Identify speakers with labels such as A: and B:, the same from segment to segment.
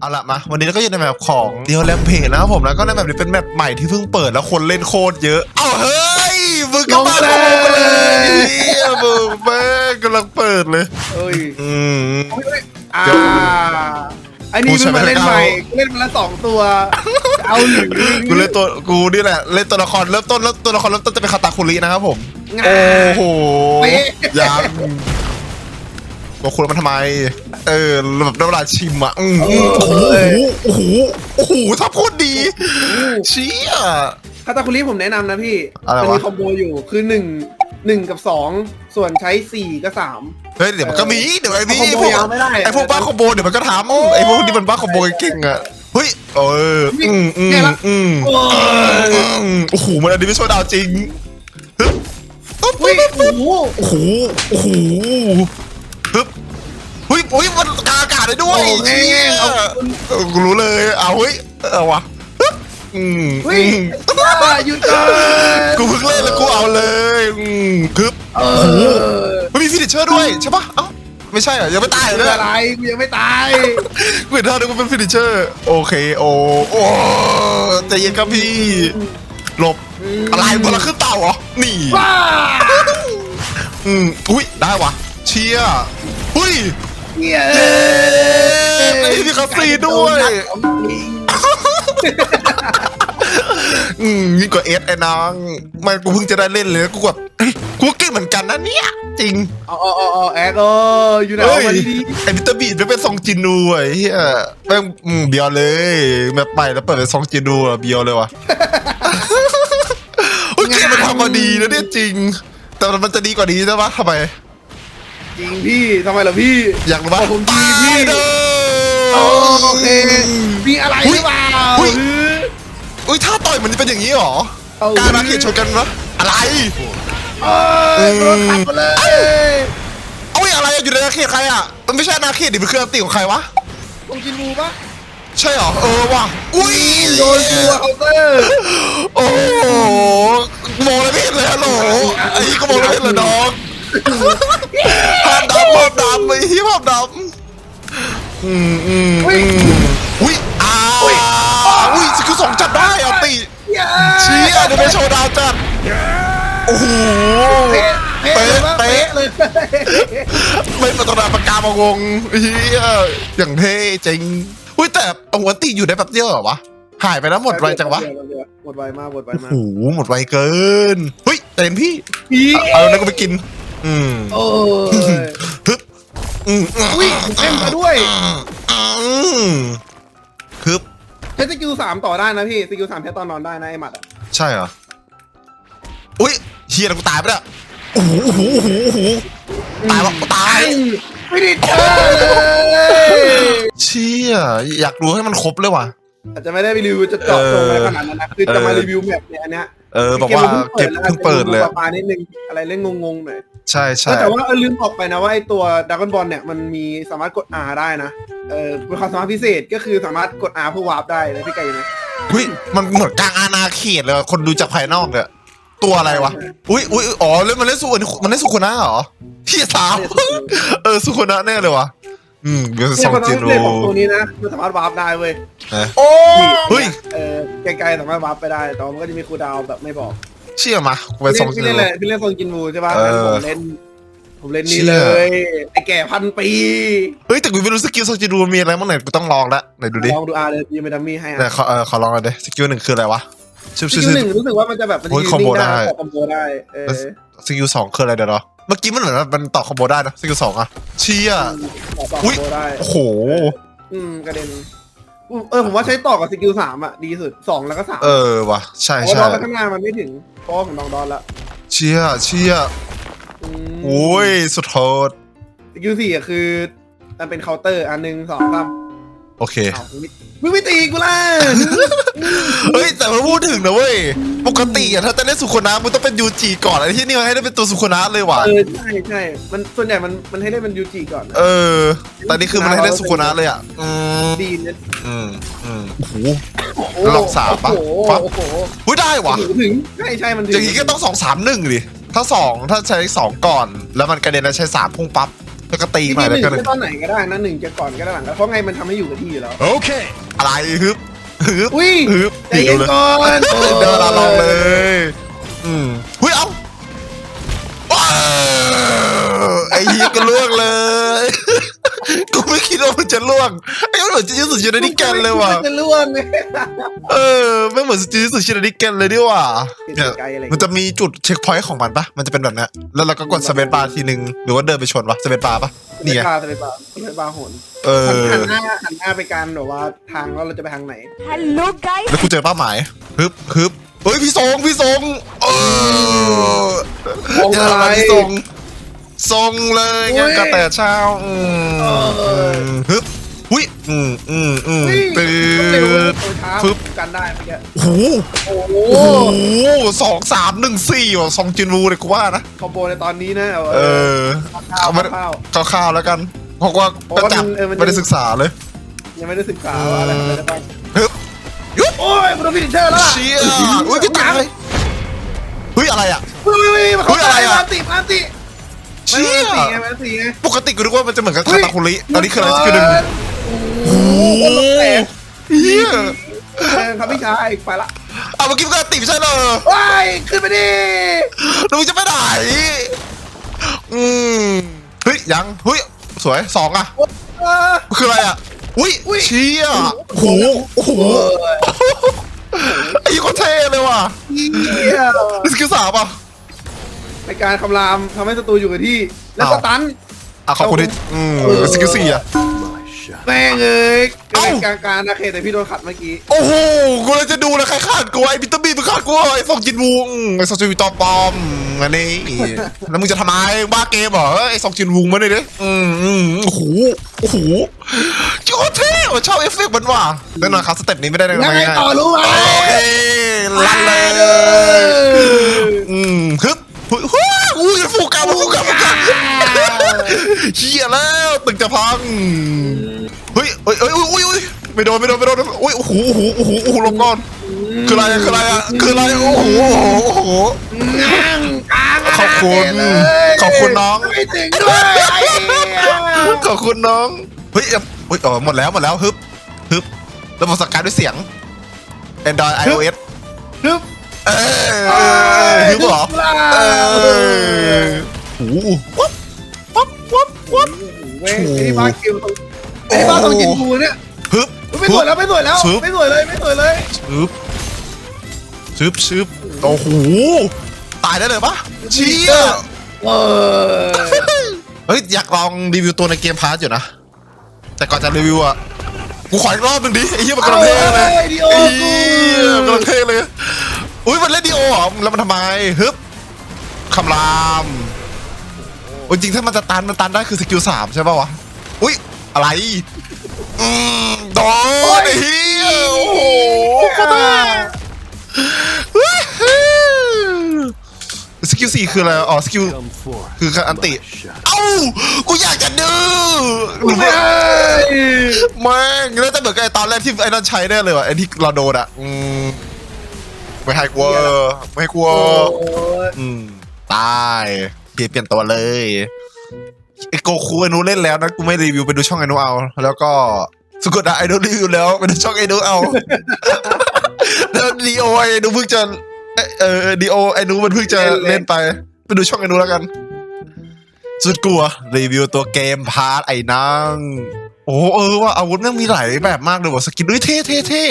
A: เอาละมาวันนี้เราก็อยู่ในแบบของเดียวแลมเพจนะครับผมแล้วก็ในแบบนี้เป็นแบบใหม่ที่เพิ่งเปิดแล้วคนเล่นโคตรเยอะ เอาเฮ้ยมึงก็มา
B: ลงเลย
A: โคเลยเฮียมึงแม่งกำลังเปิดเลย
B: เอ้ย
A: อืม
B: อ่า
A: เดี๋ยว
B: ไอ้นี่
A: กู
B: เพิ่
A: ใช้
B: งมาเล่น
A: ไม่ได้
B: ใหม่เล่นมาละสองตัวจะเอาหรือ
A: กูเล่นตัวกูนี่แหละเล่นตัวละครเริ่มต้นแล้วตัวละครเริ่มต้นจะเป็นคาตาคุรินะครับผม
B: งา
A: โอ้โห
B: เป๊ะ
A: ยัง บอกคุณมันทำไม เออแบบได้เวลาชิมอะอืมโอ้โหโอ้โหโอ้โหถ้าพูดดีเชี่ย
B: คาตาคุริผมแนะนำนะพี่
A: อะไรวะ
B: มันมีคอมโบอยู่คือหนึ่งหนึ่งกับสองส่วนใช้สี่กับสาม
A: เฮ้ยเดี๋ยวมันก็มีเดี๋ยวไอ้นี่
B: คอมโบ
A: พวก
B: ยาวไม่ได้
A: ไอ้พวกบ้าคอมโบเดี๋ยวมันก็ทำไอ้พวกที่มันบ้าคอมโบเก่งๆอะเฮ้ยเอออืมอืมอืม
B: โอ้ย
A: อืมโอ้โหมันอันนี้ไม่ช่วยดาวจริงฮึบฮึบ
B: เฮ้ยโอ้โห
A: โอ้โห โอ้โห ฮึบเฮ้ยเฮ้ยมันกลางอากาศได้ด้วย
B: โอ้โห
A: เชี่ย
B: เอา
A: เออกูรู้เลยเอาเฮ้ยเอาวะฮึบอืม
B: เฮ้ย
A: อืม
B: อ่าหยุดก่อน
A: กูเพิ่งเล่นแล้วกูเอาเลยอืมฮึบ
B: เออ
A: มันมีฟินิชเชอร์ด้วยใช่ปะเอ้าไม่ใช่เหรอยังไม่ตายเหรอ
B: เรื่อง
A: เนี่ย
B: อะไรกูยังไม่ตาย
A: กูเห็นท่านึกว่าเป็นฟินิชเชอร์โอเคโอ้โอ้ใจเย็นครับพี่หลบอะไรบนละขึ้นเต่าเหรอนี่
B: ว้า
A: อืมอุ้ยได้วะ เชียร์อุ้ย
B: เย้
A: ไอ้มีคาซีด้วยอืมยิ่งกว่าเอสไอ้นางไม่กูเพิ่งจะได้เล่นเลยกูแบบเฮ้ยกูก็เก่งเหมือนกันนะเนี่ย จริง
B: อ๋ออ๋ออ๋อแอคเอออยู่ไหน
A: เฮ้
B: เอา
A: ย
B: มาดี
A: ไอ้มิสเตอร์บีดไม่เป็นซองจินดูอะไอ้เฮียแม่งอืมเบียวเลยแบบใหม่แล้วเปิดเป็นซองจินดูอะเบียวเลยว่ะโอ้ยเกมมันทำมาดีนะเนี่ยจริง แต่มันจะดีกว่านี้ใช่ปะทำไม
B: ๆ จริงพี่ทำไมล่ะพี่
A: อยากรู้ปะ
B: ผมดีพี่
A: เด้อ
B: โอโอเคมีอะไรหรือเปล่า
A: อุ๊ยอุ้ยถ้าต่อยมันจะเป็นอย่างนี้เหรอ
B: เอา
A: การมาเขียนชนกันนะอะไร
B: เอ้ยโดนขับมาเลย
A: เอ้ยอะไรอะอยู่ในอาเขตใครอะมันไม่ใช่อาณาเขตดิมันคืออันติของใครวะ
B: ตรงจินบูปะ
A: ใช่เหรอเออว่ะอุ้ย
B: โดนตัวเคาน์เตอร์
A: โอ้โหมองอะไรไม่เห็นเลยฮัลโหลไอ้ก็มองอะไรไม่เห็นเลยน้อง ภาพดำภาพดำไอ้ที่ภาพดำอืมอืมอืมอุ้ยอ้าวอุ้ยสกิลสองจับได้อะติ
B: เย้
A: เชี่ยเดี๋ยวไปโชว์ดาวจัดโอ้โห
B: เป๊ะเป๊ะเลยปะ
A: เป๊ะ
B: เป๊ะเลย
A: ไม่ประตนาปากกามาวงเฮียอย่างเท่จริงอุ้ยแต่เอาหัวติอยู่ได้แบบเดียวเหรอวะหายไปแล้วหมดไวจังวะ
B: หมดไวมากหมดไว
A: โอ้
B: มาก
A: โหหมดไวเกินเฮ้ยเต็มพี่
B: พี่
A: เอาแล้วก็ไปกิน อืม
B: โอ้ย
A: ฮึบอืม
B: อุ้ยเล่นมาด้วย
A: อืมฮึบ
B: ใช้สกิลสามต่อได้นะพี่สกิลสามใช้ตอนนอนได้นะไอ้หมัดอะ
A: ใช่เหรอ อุ้ยเฮียแล้วกูตายไปแล้วโอ้โหโอ้โหโอ้โหโอ้โหตายปะตาย
B: ไม่ได้เจอเลย
A: เชี่ยอยากรู้ให้มันครบเลยว่ะ
B: อาจจะไม่ได้ไปรีวิวจะเจาะจงอะไรขนาดนั้นนะคือจะมารีวิวแบบเนี้ยอันเนี้ย
A: เออบอกว่าเก็บเพิ่งเปิดเลย
B: ปลานิดนึงอะไรเล่นงงๆหน่อย
A: ใช่ใช่
B: แต่ว่าเออลืมบอกไปนะว่าไอตัวดัก o n บอลเนี่ยมันมีสามารถกด R ได้นะ เออเป็นความสามารถพิเศษก็คือสามารถกด R เพื่อวาร์ปได้เลยพี่ไก่นะ
A: อุ้ยมันเหมือนกลางอาณาเขตเลยว่ะคนดูจากภายนอกเนี่ยตัวอะไรวะ อุ้ยอุ้ยอ๋อเล่นมันเล่นสุอันนี้มันเล่นสุโคนะเหรอพี่สาวเออสุโคนะแน่เลยวะอืมเดี๋ยว
B: เนี่
A: ส
B: ย
A: อง
B: ความ
A: จิ
B: สามารถ
A: โร
B: พิเศษของตัวนี้นะมันสามารถวาร์ปได้เว้ย
A: นะ
B: โอ้
A: เฮ้ย
B: เออไกลๆสามารถวาร์ปไปได้แต่ว่ามันก็จะมีคูลดาวน์แบบไม่บอก
A: เชื่อมากูไปสองจิ
B: พี่
A: โร
B: เล่นเลยพี่เล่นโซนกินวูใช่ป่ะ
A: เออ
B: งั้นผมเล่น ผมเล่นนี่
A: เชี่
B: เลยยไอแก่พันปี
A: เฮ้ยแต่กูไม่รู้สกิลสองจิโรมีอะไรบ้างไหนกูต้องลองละไหนดูดิ
B: ลองดูอาร์เลยยีเมดัมมี่ให้
A: ไหน
B: อะ
A: ขอเออขอลองหน่อยดิสกิลหนึ่งคืออะไรวะชื่อ
B: ส
A: ชื่อ
B: กิล
A: ชื่อ
B: หนึ่งรู้สึกว่ามันจะแบบมัน
A: โอ้
B: จะ
A: ย
B: ยืน
A: คอมโบ
B: นิ่งได้
A: ได้
B: ต่อคอมโบได้เออ
A: สกิลสองคืออะไรเดี๋ยวเนาะเมื่อกี้มันเหมือนว่ามันต่อคอมโบได้นะสกิลสองอะเชี่ย
B: ต่อคอม
A: อุ๊ย
B: โบได้
A: โอ้โห
B: อืมกระเด็นอืม เออผมว่าใช้ต่อกับสกิลสามอะดีสุดสองแล้วก็สาม
A: เออว่ะใช่
B: เพราะ
A: ใช่
B: ดอนไปข้างหน้ามันไม่ถึงเพราะว่าผมลองดอนละ
A: เชี่ยเชี่ย
B: อืม
A: โอ้ยสุดโหด
B: สกิลสี่อะคือ มันเป็นเคาน์เตอร์อันหนึ่งสองสาม
A: โอเค
B: อ้าวมึงไม่ตีกูล่ะ
A: เฮ้ยแต่มาพูดถึงนะเว้ย ปกติอะถ้าจะ เล่นสุโคนะมึงต้องเป็นยูจีก่อนไอ้ที่นี่มันให้ได้เป็นตัวสุโคนะเลยว่ะ
B: เออใช่ใช่มันส่วนใหญ่มันมันให้เล่นเป็นยูจิก่อนนะ
A: เออ แต่นี่คือมันให้เล่นสุโคนะเลยอะอืม
B: ดีเนี่ย
A: อืมอืมโอ้โห
B: โอ้โห
A: ลองสามปะ
B: โอ้โห
A: ปะ
B: โอ้โห
A: อุ๊ยได้ว่ะ
B: ถึงใช่ใช่มันถึง
A: อย่างนี้ก็ต้องสองสามหนึ่งดิ ถ้าสองถ้าใช้สองก่อน แล้วมันกระเด็นแล้วใช้สามพุ่งปั๊บแล้วก็ตี
B: ที่
A: มา
B: ห
A: แล้ว
B: นึ่ง
A: ก็
B: จะตอนไหนก็ได้นะหนึ่งจะก่อนก็ได้หลังก็เพราะไงมันทำให้อยู่กับที่อยู่แล้ว
C: Okay.
A: อะไรฮึบ ฮึบ
B: อุ้ย
A: ฮึบ
B: ใจเย็น
A: เลย
B: ก่อน
A: เดินมาลองเลยอืมเฮ้ยเอาว้าวไอ้เหี้ยก็ล่วงเลย กูไม่คิดว่ามันจะล่วงไอ้มันเหมือนจะยืดสุดชินานิแกนเลยว่ะ
B: มันจะล่วงไง
A: เออไม่เหมือนจะยืดสุดชินานิแกนเลยดิว่ะเนี่ย
B: ไกลอะไร
A: มันจะมีจุดเช็คพอยต์ของมันปะมันจะเป็นแบบเนี้ยแล้วเราก็กดสเปซบาร์ทีนึงหรือว่าเดินไปชนปะสเปซบาร์ปะนี่ไง
B: ปลาสเปซบาร์สเปซบาร์โหน
A: เออ
B: หันหน้าหันหน้าไปการแบบว่าทางว่าเราจะไปทางไหน
D: Hello guys
A: แล้วกูเจอเป้าหมายฮึบฮึบเฮ้ยพี่ทรงพี่ทรงเออ
B: ทรงอะไร
A: พี่ทรง ทรงเลยงานกระแต่เช้าอืม
B: เออ
A: ฮึบหุ้ยอืมอืมอืม
B: เฮ้ย
A: ตื่
B: เร็วนช้า
A: ฟึบ
B: กันได้เมื่อกี้
A: โอ้โห
B: โอ้โห
A: โอ้โหสองสามหนึ่งสี่ว่ะสองจินวูเลยกูว่านะ
B: คอมโบในตอนนี้นะ
A: เออ
B: ข้าว
A: เอามา
B: ข้าว
A: คร่าวๆแล้วกันเพราะว่า
B: โอ้
A: ก็จับ
B: มันเออมัน
A: ไม่ได้ศึกษาเลย
B: ยังไม่ได้ศึกษาว่าอะไรทำอะไรได้บ้าง
A: ฮึบยุบ
B: โอ้ยมันโดนฟินิชเชอร์แล้วล่ะ
A: เชี่ยอุ้ยพี่ตายเฮ้ยอะไรอะ
B: อุ้ยอุ้ยอุ้ยมัน
A: เฮ้
B: เข้ายใจ
A: อะไรอะ
B: มาติมาติไม่
A: เชี่ย
B: มาติไงมาติไง
A: ปกติกูนึกว่ามันจะเหมือนกับคาตาคุริตอนนี้คืออะไรคือหนึ่ง
B: โอ้โหคนละแสน
A: เฮีย
B: เออครับพี่ชายไปละ
A: เอาเมื่อกี้มันก็ติไม่ใช่เหรอ
B: ว้ายขึ้นไปดิ
A: แล้วมึงจะไปไหนอืมเฮ้ยยังเฮ้ยสวยสองอะ
B: เออ
A: คืออะไรอะอุ้ย
B: อุ๊ย
A: เชี่ยโอ้โหโอ้โหไอ้คนเท่เลยว่ะ
B: เหี้ย
A: นี่สกิลสามอะ
B: ในการคำรามทำให้ศัตรูอยู่กับที่ แล้ว
A: อ้าว
B: สตัน
A: อะขอบคุณที่อืมสกิลสี่อะ
C: My shot.
B: แม่งเอ้ย
A: เอ้า
B: เป็นกลางการนะเคแต่พี่โดนขัดเมื่อกี้
A: โอ้โหกูเลยจะดูแล้วใครขาดกูไอ้บิตเตอร์บีมึงขาดกูไอ้ฟองจินวูงไอ้ซองจินวูตอปอมอันนี้แล้วมึงจะทำไมบ้าเกมเหรอไอ้ซองจินวูมาเลยดิอืมอืมโอ้โหโอ้โหโคตรเท่ว่ะชอบเอฟเฟกต์มันว่ะแน่นอนครับสเต็ปนี้ไม่ได้แน่นอน
B: ยังไง
A: ง่ายๆ
B: ต่อรู้ไหม
A: โอเคลั่นเลย
B: เออ
A: อืมฮึบฮึบฮึบ อุ้ยฟูกาฟูกาฟูกาเฮียแล้วตึกจะพังเฮ้ยเฮ้ยเฮ้ยอุ้ยอุ้ยไม่โดนไม่โดนไม่โดนอุ้ยโอ้โหโอ้โหโอ้โหโอ้โหลงก่อนคืออะไรคืออะไรอะคืออะไรโอ้โหโอ้โห
B: นั่งกลาง
A: ขอบคุณ
B: เลย
A: ขอบคุณน้อง
B: ไม่ถึงด้วยไอ้เหี้ย
A: ขอบคุณน้องเฮ้ยเอ้ยเฮ้ยอ๋อหมดแล้วหมดแล้วฮึบฮึบระบบสั่งการด้วยเสียง Android iOS
B: ฮึบ
A: เออฮึบเหรอเออโอ้โหวับวับวับวับ
B: เว้ยไอ้บ้าคิวตรงไอ้บ้าตรงกินบูเนี่ย
A: ฮึบ
B: ไม่สวยแล้วไม่สวยแล้วไม่สวยเลยไม่สวยเลย
A: ชึบชึบชึบโอ้โหตายได้เลยปะเชี่ย
B: เออ
A: เฮ้ย อยากลองรีวิวตัวในเกมพาร์ทอยู่นะ แต่ก่อนจะรีวิวอะ กูขออีกรอบหนึ่งดิไอ้เหี้ยมันกำลังเท่เลยไอ้
B: กู
A: เหี้ยกำลังเท่เลย อุ้ยมันเล่นดีโอเหรอแล้วมันทำไมฮึบคำรามโอ้ยจริงถ้ามันจะตันมันตันได้คือสกิลสามใช่ป่าวะ อุ้ยอะไร อืมโดนไอ้เหี้ยโอ้โหขอโทษสกิลสี่คืออะไร อ๋อ สกิล
C: Come forth.
A: คืออันติ
C: My shot.
A: เอ้า กูอยากจะดื้อ
B: ไม่ได้
A: แม่งแล้วจะเหมือนกับไอ้ตอนแรกที่ไอ้นั่นใช้ได้เลยว่ะไอ้ที่เราโดนอะ อืม ไม่ให้กลัวไม่ให้กลัว
B: โอ้ย
A: อืมตายเปลี่ยนเปลี่ยนตัวเลยไอ้โกคูไอ้นูเล่นแล้วนะกูไม่รีวิวไปดูช่องไอ้นูเอา แล้วก็สุกดะไอ้นูรีวิวแล้วไปดูช่องไอ้นูเอาแล้วดีโอไอ้นูเพิ่งจะเอ่อเออดีโอไอ้นูมันเพิ่งจะเล่นไปไปดูช่องไอ้นูแล้วกัน สุดกลัว รีวิวตัวเกมพาร์ทไอ้นังโอ้เออว่าอาวุธแม่งมีหลายแบบมากเลยว่ะสกินด้วยเท่เท่เท่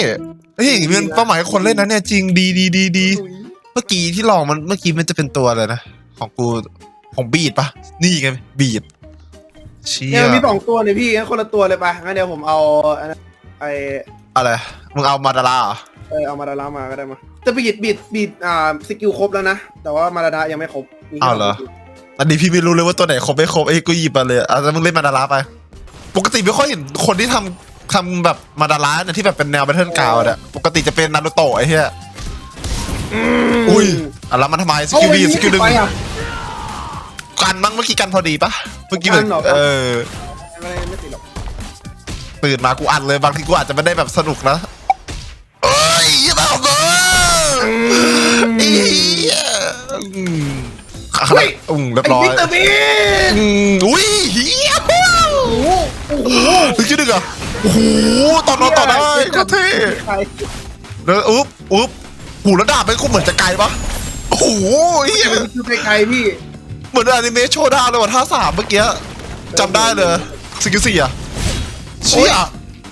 A: เฮ้ยมันเป้าหมายคนเล่นนะเนี่ยจริงดีดีดีดีเมื่อกี้ที่ลองมันเมื่อกี้มันจะเป็นตัวอะไรนะของกูของบีดปะนี่ไงบีดเชี่
B: เนี่ยยมันมีสองตัวเนี่ยพี่งั้นคนละตัวเลยไปงั้นเดี๋ยวผมเอาอันนั้นไอ
A: อะไรมึงเอามาดาราเหรอ
B: เออเอามาดารามาก็ได้มาจะบีดบีดบีดอ่าสกิลครบแล้วนะแต่ว่ามาดารายังไม่ครบมีแค่
A: อ้าวเหรออันนี้พี่ไม่รู้เลยว่าตัวไหนครบไม่ครบไอ้ยกูหยิบมาเลยอะแล้วมึงเล่นมาดาราไป ปกติไม่ค่อยเห็นคนที่ทำ ทำแบบมาดาราเนี่ยที่แบบเป็นแนวแบทเทิลกราวด์เนี่ยปกติจะเป็นนารูโตะไอ้เหี้ยอุ้ยอะแล้วมันทำไมส
B: เอา
A: กิล
B: ไว้
A: บีสกิลหนึ่ง
B: ไปอะ
A: กันมั้งเมื่อกี้กันพอดีปะเมื่อกี้แบบ
B: กันเหรอ
A: เออ
B: ไม่ได้ไม่ติดหรอก
A: ตื่นมากูอัดเลยบางทีกูอาจจะไม่ได้แบบสนุกนะเอ้ยอย่ามาเอาเบอร์อีเหี้ยอืมขนาดอืมเรียบ
B: ไอ้
A: ร้อย
B: มิสเตอร์บีน
A: อืมอุ้ยเฮีย
B: โอ้โหโอ้โห
A: ถึงชื่อดึกอะโอ้โหตอนนอนต่อได้ก็เท่
B: ใคร
A: แล้วอุ๊บอุ๊บหูแล้วดาบเป็นคงเหมือนจะไกลปะโอ้โหเฮีย
B: คือใครๆพี่
A: เหมือนอนิเมะโชว์ดาวเลยว่ะท่าสามเมื่อกี้จำได้เลยสกิลสี่อะเชี่ย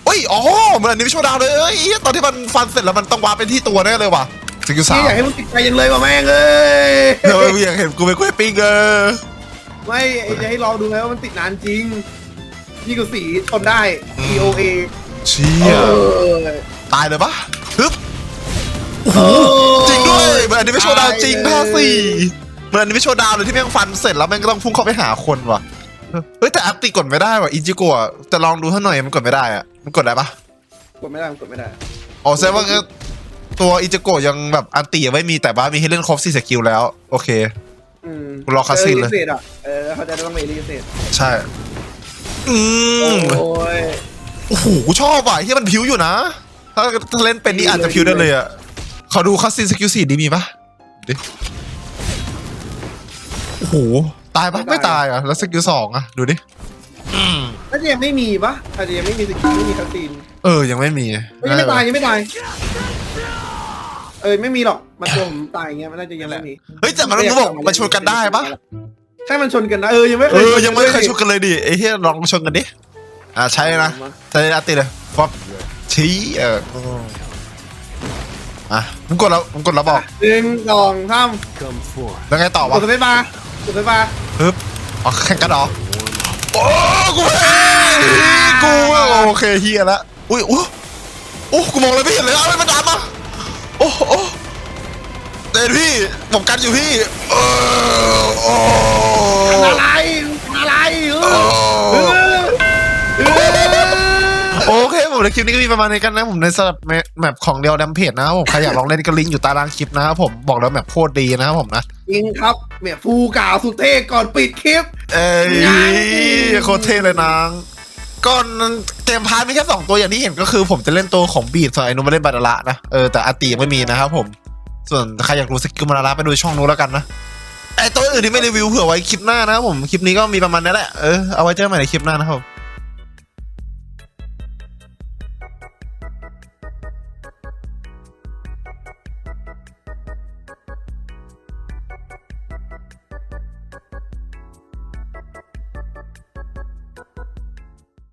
A: เอ้ยอ๋อเหมือนอนิเมะโชว์ดาวเลยเอ้ยเหี้ยตอนที่มันฟันเสร็จแล้วมันต้องวาร์ปเป็นที่ตัวแน่เลยว่ะสกิลสา
B: พี่
A: ม
B: อยากให้มึงติดใจยังเลยว่ะแม่งเอ้ย
A: เดี๋ยวอยากเห็นกูเป็นกล้วยปิ้งเออ
B: ไม่ไอ้จะให้ลองดูไงว่ามันติดนานจริง นี่ก็สีทนได้ T O A
A: เชี่
B: เอยอ
A: ตายเลยปะฮึบจริงด้วยเหมือนอนิเมะโชว์ดาวจริงท่าสี่เหมือนอนิเมะโชว์ดาวเลยที่แม่งฟันเสร็จแล้วแม่งก็ต้องพุ่งเข้าไปหาคนว่ะเฮ้ยแต่แอปตีกดไม่ได้ว่ะอิจิโกะจะลองดูท่าหน่อยมันกดไม่ได้อะมันกดได้ปะ
B: กดไม่ได้มันกดไม่ได้
A: อ๋อแสดงว่างั้นตัวอิจิโกะยังแบบอันตียังไม่มีแต่ว่ามีให้เล่นครบสี่สกิลแล้ว โอเค
B: อืม
A: รอคัสซีนเลย
B: เออลิเศษอะเออเขาจะต้องมีลิเศษ
A: ใช่ อืม
B: โอ้ย
A: โอ้โหกูชอบอะที่มันพิวอยู่นะ ถ้าถ้าเล่นเป็นนี่อาจจะพิวได้เลยอะขอดูคัสซินสกิลสี่ดีมีปะดิโอ้โหตายปะไม่ตายอะแล้วสกิลสองอะดูดิ
B: น่าจะยังไม่มีปะอาจจะยังไม่มีสกิลไม่มีคาซีน
A: เออยังไม่มี
B: เฮ้ยยังไม่ตายยังไม่ตาย เออไม่มีหรอกมันตัวผมตายอย่างเงี้ยมันน่าจะยังไม่มี
A: เฮ้ยแต่มันรู้บอกมันชนกันได้ปะ
B: ใช่มันชนกันนะเออยังไม่เค
A: เอยอ ยังไม่เคยชนกันเลยดิไอ้เหี้ยลองชนกันดิ อ่าใช่นะใช่อาติเลยฟอบชี้เอออะมึงกดแล้วมึงกดแล้วบอก
B: หนึ่งสองสาม
A: แล้วไงต่อกวะ
B: ดสเปซบาร์กดสเปซบาร์
A: ปึ๊บอ๋อแข่งกันเหรอโอ้กูแพ้กูโอเคเฮียละอุ้ยโอ้โอ้กูมองอะไรไม่เห็นเลยอะไรมันดำอะโอ้โอ้ เดนพี่ผมกันอยู่พี่เออโอ้
B: อะไรอะไรเออเออเออ
A: โอเคผมในคลิปนี้ก็มีประมาณนี้กันนะผมในสำหรับแมปของเดียวดัมเพจนะครับผมใครอยากลองเล่นก็ลิงก์อยู่ใตารางคลิปนะครับผมบอกแล้วแมปโคตรดีนะครับผมนะ
B: จริงครับเมียฟูกล่าวสุดเท่ก่อนปิดคลิป
A: เอ้ย
B: ไง
A: โคตรเท่เลยนางก่อนเกมพาร์ทมีแค่สองตัวอย่างที่เห็นก็คือผมจะเล่นตัวของบีดส่วนไอ้นุมาเล่นบาดาระนะเออแต่อาตียังไม่มีนะครับผม ส่วนใครอยากรู้สกิลมาราระไปดูช่องนู้นแล้วกันนะไอตัวอื่นที่ไม่รีวิวเผื่อไว้คลิปหน้านะครับผมคลิปนี้ก็มีประมาณนี้แหละเออเอาไว้เจอกันใหม่ในคลิปหน้านะครับผม